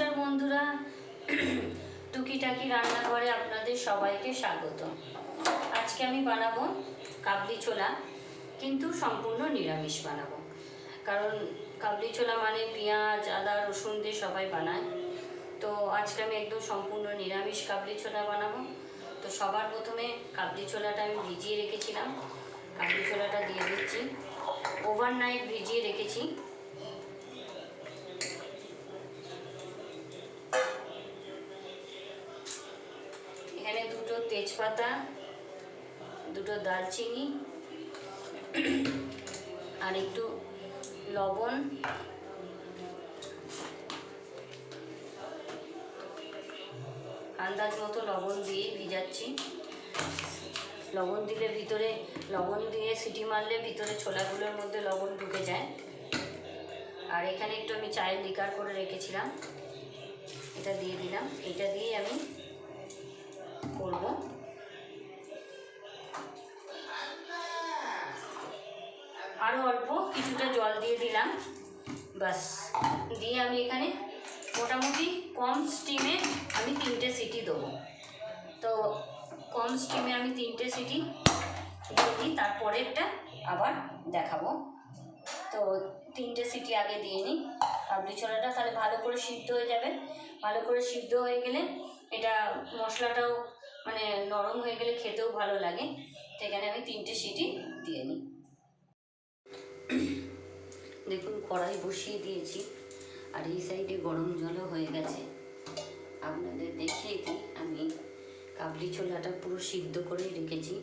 নমস্কার বন্ধুরা। টুকিটাকি রান্নাঘরে আপনাদের সবাইকে স্বাগত। আজকে আমি বানাবো কাবলি ছোলা, কিন্তু সম্পূর্ণ নিরামিষ বানাবো। কারণ কাবলি ছোলা মানে পেঁয়াজ, আদা, রসুন দিয়ে সবাই বানায়। তো আজকে আমি একদম সম্পূর্ণ নিরামিষ কাবলি ছোলা বানাবো। তো সবার প্রথমে কাবলি ছোলাটা আমি ভিজিয়ে রেখেছিলাম। কাবলি ছোলাটা দিয়ে দিচ্ছি। ওভারনাইট ভিজিয়ে রেখেছি। দুটো তেজপাতা, দুটো দারচিনি, আর একটু লবণ। আন্দাজ মতো লবণ দিয়ে ভিজাচ্ছি। লবণ দিলে ভিতরে, লবণ দিয়ে সিটি মারলে ভিতরে ছোলাগুলোর মধ্যে লবণ ঢুকে যায়। আর এখানে একটু আমি চায়ের লিকার করে রেখেছিলাম। এটা দিয়ে দিলাম। এটা দিয়ে আমি করব। আরও অল্প কিছুটা জল দিয়ে দিলাম। বাস দিয়ে আমি এখানে মোটামুটি কম স্টিমে আমি তিনটে সিটি দেবো। তো কম স্টিমে আমি তিনটে সিটি দিয়ে দিই, তারপরেরটা আবার দেখাবো। তো তিনটে সিটি আগে দিয়ে নিই। কাবলি ছোলাটা তাহলে ভালো করে সিদ্ধ হয়ে যাবে। ভালো করে সিদ্ধ হয়ে গেলে এটা মশলাটাও মানে নরম হয়ে গেলে খেতেও ভালো লাগে। সেখানে আমি তিনটে সিটি দিয়ে নিই। দেখুন, কড়াই বসিয়ে দিয়েছি। আর এই সাইডে গরম জলও হয়ে গেছে। আপনাদের দেখিয়ে দিই, আমি কাবলি ছোলাটা পুরো সিদ্ধ করেই রেখেছি।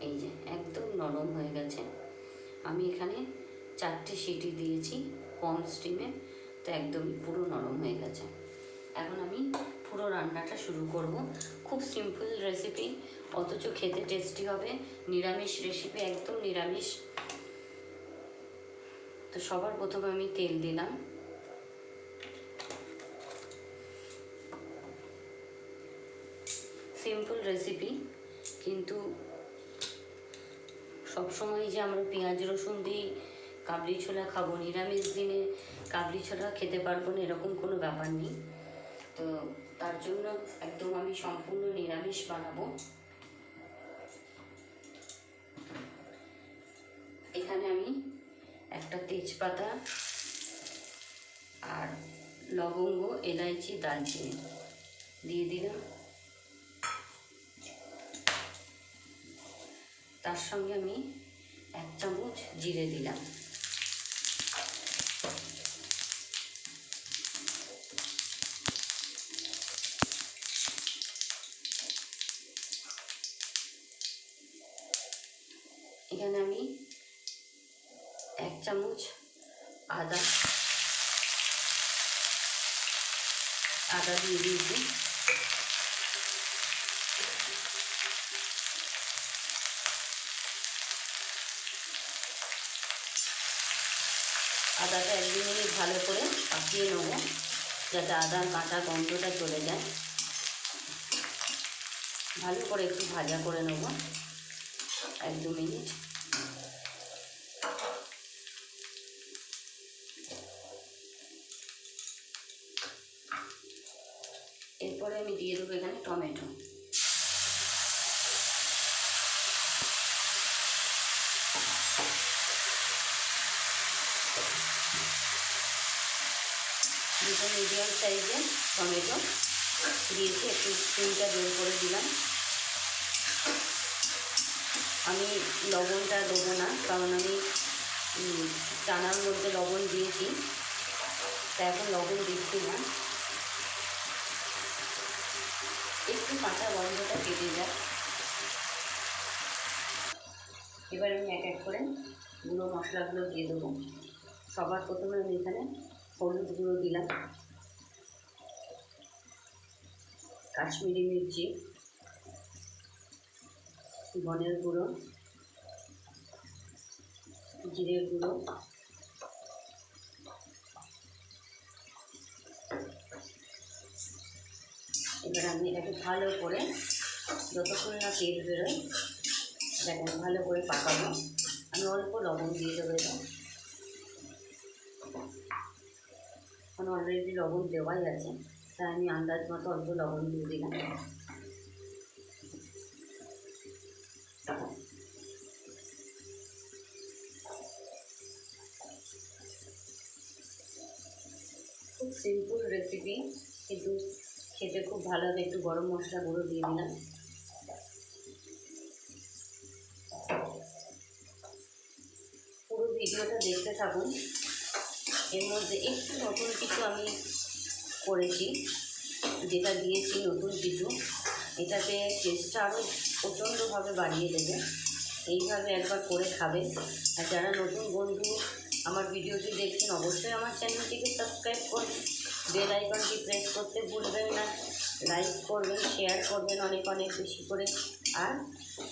এই যে, একদম নরম হয়ে গেছে। আমি এখানে চারটে সিটি দিয়েছি, কম স্টিমে, তো একদমই পুরো নরম হয়ে গেছে। এখন আমি পুরো রান্নাটা শুরু করব। খুব সিম্পল রেসিপি অথচ খেতে টেস্টি হবে। নিরামিষ রেসিপি একদম নিরামিষ। তো সবার প্রথমে আমি তেল দিলাম। সিম্পল রেসিপি কিন্তু সবসময় যে আমরা পেঁয়াজ, রসুন দিই কাবলি ছোলা খাব নিরামিষ দিনে, কাবলি ছোলা খেতে পারব না, এরকম কোনো ব্যাপার নেই। তো তার জন্য একদম আমি সম্পূর্ণ নিরামিষ বানাবো। এখানে আমি একটা তেজপাতা আর লবঙ্গ, এলাইচি দালচিনি দিয়ে দিলাম। তার সঙ্গে আমি এক চামচ জিরে দিলাম। এখানে আমি এক চামচ, আদা। আদা দিয়ে দিয়েছি। আদাটা এক দু মিনিট ভালো করে পাকিয়ে নেব, যাতে আদার কাঁচা গন্ধটা চলে যায়। ভালো করে একটু ভাজা করে নেব। এক দু এরপরে আমি দিয়ে দেবো এখানে টমেটো। দুটো মিডিয়াম সাইজের টমেটো। দিয়েছি একটু স্টিমটা বের করে দিলাম। আমি লবণটা দেবো না, কারণ আমি চানার মধ্যে লবণ দিয়েছি। তা এখন লবণ দিচ্ছি না। একটু কাঁচা গন্ধটা কেটে যায় এবার আমি এক এক করে গুঁড়ো মশলাগুলো দিয়ে দেবো। সবার প্রথমে আমি এখানে হলুদ গুঁড়ো দিলাম। কাশ্মীরি মির্চি। ধনের গুঁড়ো, জিরের গুঁড়ো, এবার আমি এটাকে ভালো করে যতক্ষণ না তেল বেরোয়, এটাকে ভালো করে পাকাবো। আমি অল্প লবণ দিয়ে দেবো এটা। এখন অলরেডি লবণ দেওয়াই আছে, তাই আমি আন্দাজ মতো অল্প লবণ দিয়ে দিলাম। খুব সিম্পল রেসিপি কিন্তু খেতে খুব ভালো হবে। একটু গরম মশলা গুঁড়ো দিয়ে দিলাম। পুরো ভিডিওটা দেখতে থাকুন। এর মধ্যে একটু নতুন কিছু আমি করেছি, যেটা দিয়েছি নতুন কিছু। এটাতে টেস্টটা আরও প্রচণ্ডভাবে বাড়িয়ে দেবে। এইভাবে একবার করে খাবে। আর যারা নতুন বন্ধু আমার ভিডিওটি দেখছেন অবশ্যই আমার চ্যানেলটিকে সাবস্ক্রাইব করবেন বেল আইকনটি প্রেস করতে ভুলবেন না। লাইক করবেন, শেয়ার করবেন অনেক অনেক বেশি করে। আর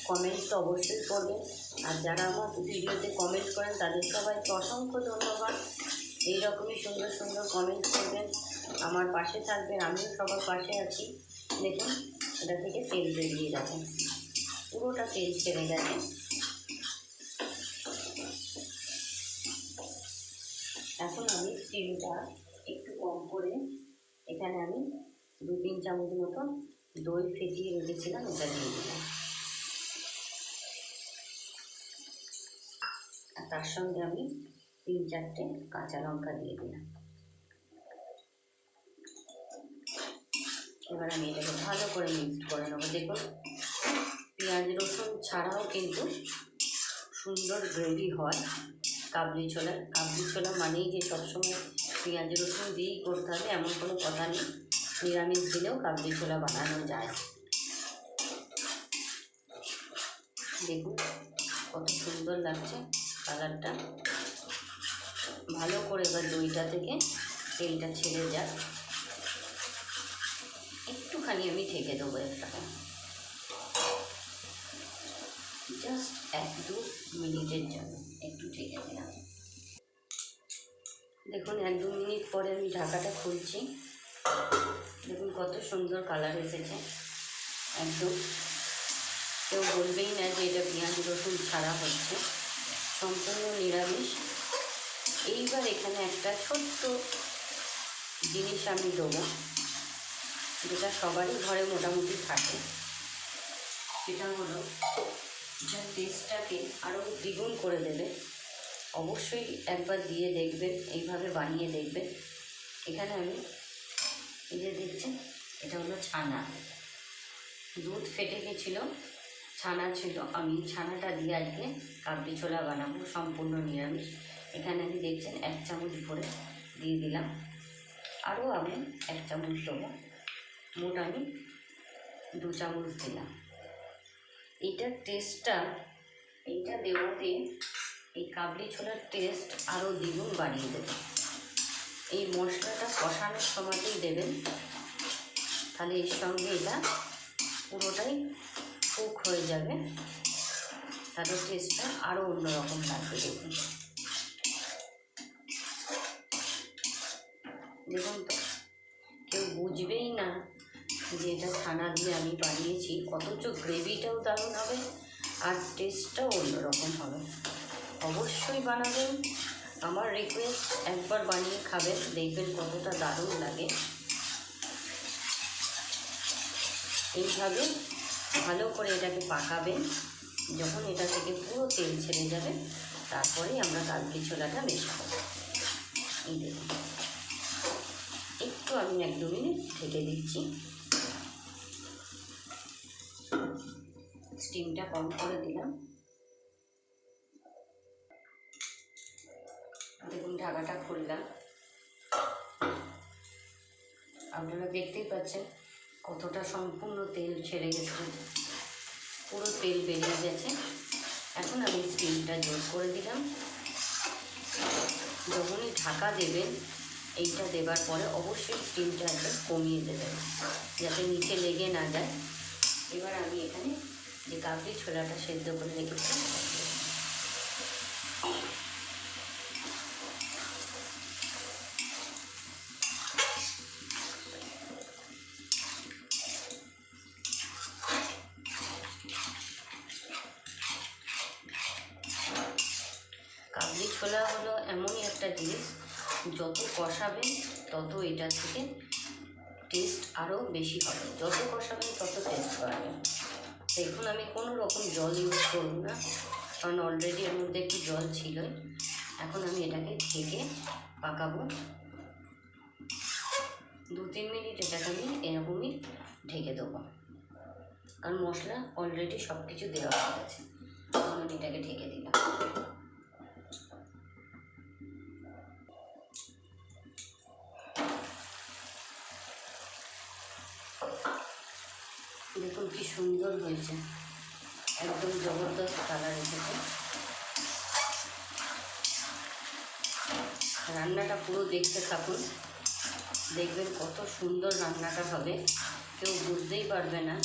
কমেন্ট তো অবশ্যই করবেন। আর যারা আমার ভিডিওতে কমেন্ট করেন, তাদের সবাইকে অসংখ্য ধন্যবাদ। এইরকমই সুন্দর সুন্দর কমেন্ট করবেন। আমার পাশে থাকবেন, আমিও সবার পাশে আছি। দেখুন, এটা থেকে তেল বেরিয়ে যাবে। পুরোটা তেল ছেড়ে গেছে। আমি স্টিমটা একটু কম করে। এখানে আমি দু তিন চামচ মতো দই ফেটিয়ে রেখেছিলাম, ওটা দিয়ে দিলাম। আর তার সঙ্গে আমি তিন চারটে কাঁচা লঙ্কা দিয়ে দিলাম। এবার আমি এটাকে ভালো করে মিক্সড করে নেব। দেখুন, পেঁয়াজ রসুন ছাড়াও কিন্তু সুন্দর গ্রেভি হয়। কাবলি ছোলা। কাবলি ছোলা মানেই যে সবসময় পেঁয়াজ রসুন দিয়েই করতে হবে, এমন কোনো কথা নেই। নিরামিষ দিলেও কাবলি ছোলা বানানো যায়। দেখুন কত সুন্দর লাগছে কালারটা। ভালো করে এবার দইটা থেকে তেলটা ছেড়ে যাক। একটুখানি আমি ঢেকে দেবো একটা জাস্ট এক দু মিনিটের জন্য, একটু ঢেকে দিলাম। দেখুন, এক দু মিনিট পরে আমি ঢাকাটা খুলছি। দেখুন, কত সুন্দর কালার এসেছে। একদম কেউ বলবেই না যে এটা পেঁয়াজ রসুন ছাড়া হচ্ছে। সম্পূর্ণ নিরামিষ। এইবার এখানে একটা ছোট্ট জিনিস আমি দেবো, যেটা সবারই ঘরে মোটামুটি থাকে। সেটা হলো যা টেস্টটাকে আরও দ্বিগুণ করে দেবে। অবশ্যই একবার দিয়ে দেখবেন এইভাবে বানিয়ে দেখবেন এখানে আমি এই যে দেখছেন, এটা হলো ছানা। দুধ ফেটে গেছিল, ছানা ছিল। আমি ছানাটা দিয়ে আজকে কাবলি ছোলা বানাবো, সম্পূর্ণ নিরামিষ। এখানে আমি দেখছেন, এক চামচ ভরে দিয়ে দিলাম। আরও আমি এক চামচ দেবো। মোট আমি দু চামচ দিলাম। এইটার টেস্টটা এইটা দেওয়াতে এই কাবলি ছোলার টেস্ট আরও দ্বিগুণ বাড়িয়ে দেবে। এই মশলাটা কষানোর সময়তেই দেবেন। তাহলে এর সঙ্গে এটা পুরোটাই কুক হয়ে যাবে। তাহলে টেস্টটা আরও অন্যরকম লাগবে দেখুন। দেখুন তো কেউ বুঝবেই না যে এটা ছানা দিয়ে আমি বানিয়েছি, অথচ গ্রেভিটাও দারুণ হবে আর টেস্টটাও অন্যরকম হবে। অবশ্যই বানাবেন। আমার রিকোয়েস্ট একবার বানিয়ে খাবেন, দেখবেন কতটা দারুণ লাগে। এইভাবে ভালো করে এটাকে পাকাবেন। যখন এটা থেকে পুরো তেল ছেড়ে যাবে তারপরেই আমরা কালকি ছোলাটা মেশাবো। এই দেখুন। একটু আমি এক দু মিনিট ঢেকে দিচ্ছি। স্টিমটা কম করে দিলাম। দেখুন, ঢাকাটা খুললাম। আপনারা দেখতেই পাচ্ছেন কতটা সম্পূর্ণ তেল ছেড়ে গেছে। পুরো তেল বেরিয়ে গেছে। এখন আমি স্টিমটা জোর করে দিলাম। যখনই ঢাকা দেবেন, এইটা দেবার পরে অবশ্যই স্টিমটা একদম কমিয়ে দেবেন, যাতে নিচে লেগে না যায়। এবার আমি এখানে যে কাবলি ছোলাটা সেদ্ধ করে রেখেছি। কাবলি ছোলা হলো এমনই একটা জিনিস, যত কষাবেন তত এটা থেকে টেস্ট আরও বেশি হবে। যত কষাবেন তত টেস্ট বাড়বে। দেখুন, আমি কোনো রকম জল ইউজ করব না, কারণ অলরেডি এর মধ্যে একটু জল ছিল এখন আমি এটাকে ঢেকে পাকাবো। দু তিন মিনিট এটাকে আমি এরকমই ঢেকে দেবো। কারণ মশলা অলরেডি সব কিছু দেওয়া হয়ে গেছে। আমি এটাকে ঢেকে দিলাম। দেখুন কি সুন্দর হয়েছে। একদম জবরদস্ত কালার এসেছে। রান্নাটা পুরো দেখতে থাকুন। দেখবেন কত সুন্দর রান্নাটা হবে। কেউ বুঝতেই পারবে না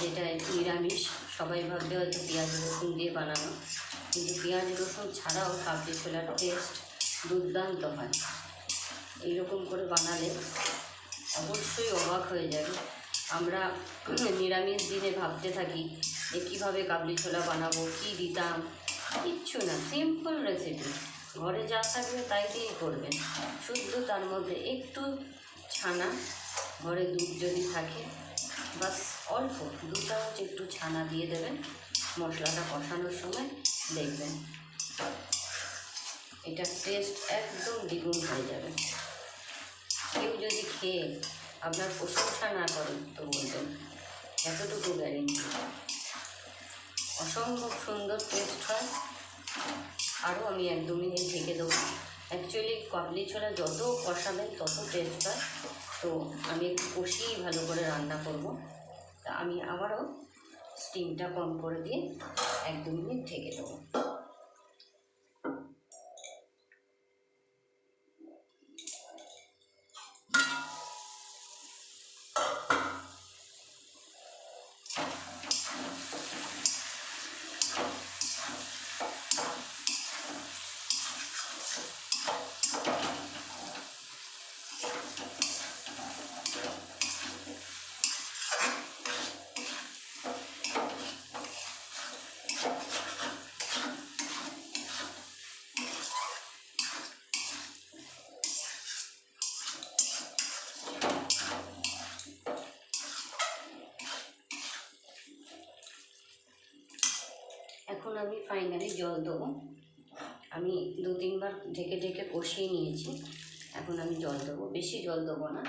যেটা নিরামিষ। সবাই ভাববে হয়তো পেঁয়াজ রসুন দিয়ে বানানো। কিন্তু পেঁয়াজ রসুন ছাড়াও কাবলি ছোলার টেস্ট দুর্দান্ত হয়। এইরকম করে বানালে অবশ্যই অবাক হয়ে যাবে। আমরা নিরামিষ দিনে ভাবতে থাকি যে কীভাবে কাবলি ছোলা বানাবো, কী দিতাম, কিচ্ছু না সিম্পল রেসিপি ঘরে যা থাকবে তাই দিয়েই করবেন শুদ্ধ তার মধ্যে একটু ছানা, ঘরে দুধ যদি থাকে, বাস অল্প দু চামচ একটু ছানা দিয়ে দেবেন। মশলাটা কষানোর সময় দেখবেন। এটা টেস্ট একদম দ্বিগুণ হয়ে যাবে। কেউ যদি খেয়ে আপনার প্রশংসা না করেন তো বলবেন এতটুকু গ্যারেন্টি অসম্ভব সুন্দর টেস্ট হয়। আরও আমি এক দু মিনিট ঢেকে দেবো। অ্যাকচুয়ালি কাবলি ছোলা যত কষাবেন, তত টেস্ট হয়। তো আমি একটু কষিয়েই ভালো করে রান্না করব। তা আমি আবারও স্টিমটা কম করে দিয়ে এক দু মিনিট ঢেকে দেবো। আমি ফাইনালি জল দেবো। আমি দু তিনবার ঢেকে ঢেকে কষিয়ে নিয়েছি। এখন আমি জল দেবো। বেশি জল দেবো না।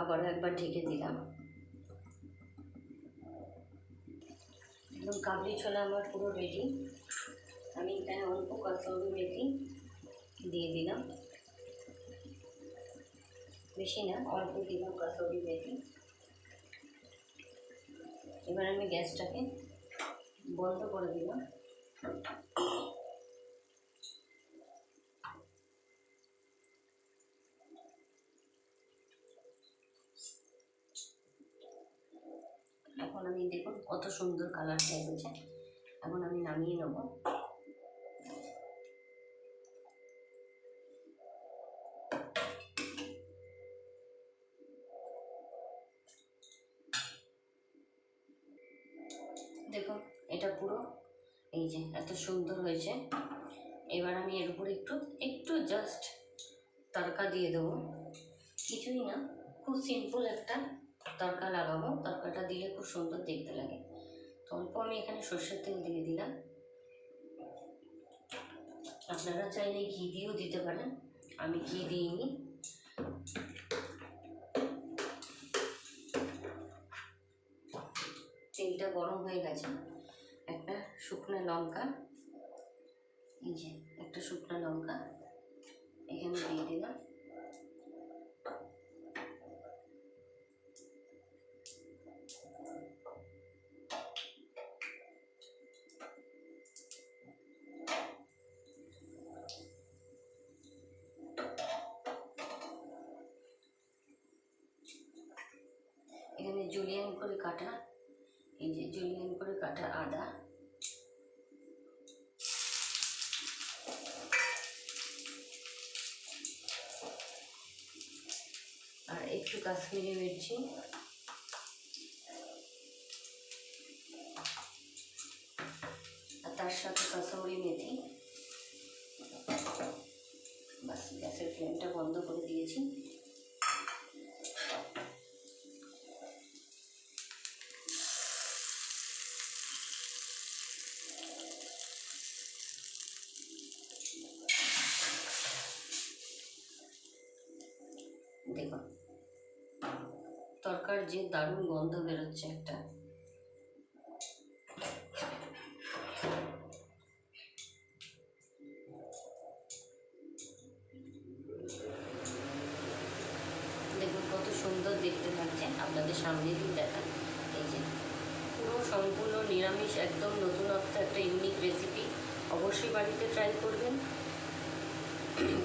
আবার একবার ঢেকে দিলাম। একদম কাবলি ছোলা আমার পুরো রেডি আমি এখানে অল্প কসৌরি মেথি দিয়ে দিলাম। বেশি না, অল্প দিলাম কসৌরি মেথি। এবার আমি গ্যাসটাকে বন্ধ করে দিলাম এখন আমি দেখুন কত সুন্দর কালারটা এসেছে এখন আমি নামিয়ে নেব। দেখুন এটা পুরো এই যে এত সুন্দর হয়েছে। এবার আমি এর উপরে একটু একটু জাস্ট তড়কা দিয়ে দেবো। কিছুই না, খুব সিম্পল একটা তড়কা লাগাবো। তড়কাটা দিলে খুব সুন্দর দেখতে লাগে। তো অল্প আমি এখানে সর্ষের তেল দিয়ে দিলাম। আপনারা চাইলে ঘি দিয়েও দিতে পারেন। আমি ঘি দিইনি। তেলটা গরম হয়ে গেছে। একটা শুকনো লঙ্কা, এই যে একটা শুকনো লঙ্কা এখানে দিয়ে দিলাম। একটু কাশ্মীরি মির্চি। আর তার সাথে কাসৌরি মেথি। বাস, গ্যাসের ফ্লেমটা বন্ধ করে দিয়েছি। দেখুন। তরকার যে দারুণ গন্ধ বেরোচ্ছে একটা। দেখুন, কত সুন্দর দেখতে লাগছে আপনাদের সামনে দিন দেখা এই যে, পুরো সম্পূর্ণ নিরামিষ, একদম নতুনত্ব একটা ইউনিক রেসিপি অবশ্যই বাড়িতে ট্রাই করবেন।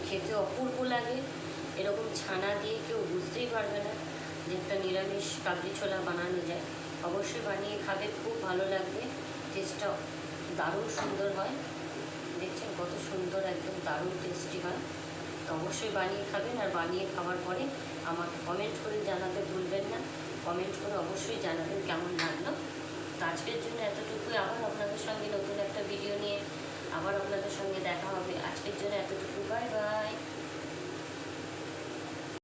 খেতে অপূর্ব লাগে। এরকম ছানা দিয়ে কেউ বুঝতেই পারবে না। একটা নিরামিষ কাবলি ছোলা বানানো যায়। অবশ্যই বানিয়ে খাবে, খুব ভালো লাগবে। টেস্টটা দারুণ সুন্দর হয়। দেখছেন কত সুন্দর, একদম দারুণ টেস্টি হয়। তো অবশ্যই বানিয়ে খাবেন আর বানিয়ে খাওয়ার পরে আমাকে কমেন্ট করে জানাতে ভুলবেন না। কমেন্ট করে অবশ্যই জানাবেন কেমন লাগল। তো আজকের জন্য এতটুকুই। আবার আপনাদের সঙ্গে নতুন একটা ভিডিও নিয়ে আবার আপনাদের সঙ্গে দেখা হবে। আজকের জন্য এতটুকু। Bye bye